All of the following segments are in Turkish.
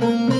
Derdim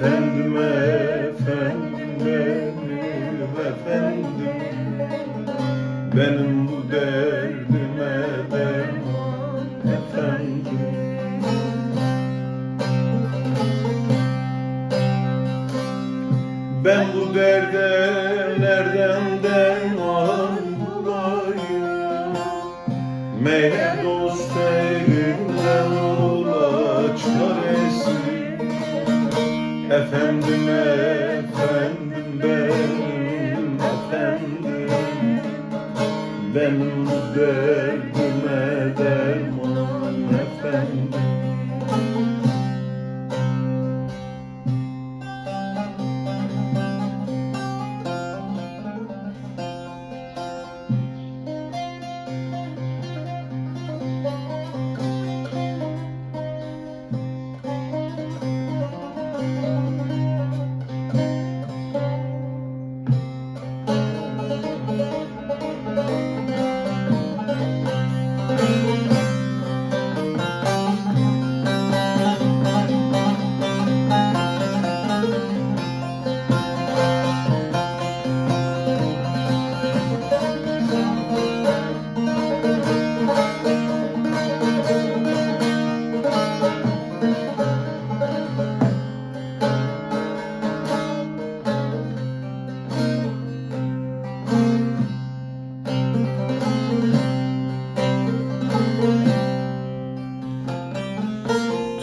Efendim efendim benim efendim. Benim bu derdime derman efendim. Ben bu derde nereden derman bulayım Meğer dost elinden ola çaresi Efendim efendim benim efendim Benim derdime derman efendim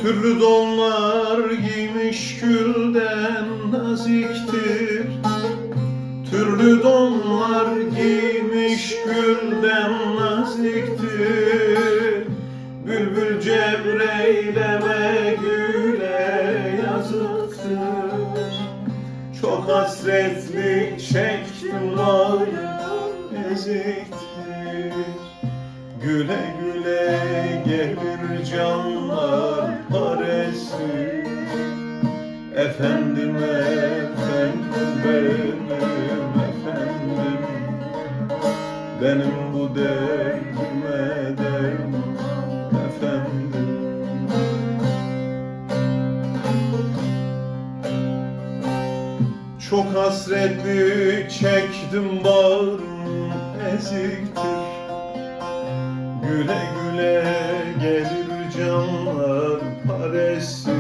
Türlü donlar giymiş gülden naziktir. Türlü donlar giymiş gülden naziktir. Bülbül cevreyleme güle yazıktır. Çok hasretlik çektim var eziktir. Güle güle gelir canlar Benim bu derdime derman efendim. Çok hasretlik çektim bağrım eziktir. Güle güle gelir canlar paresi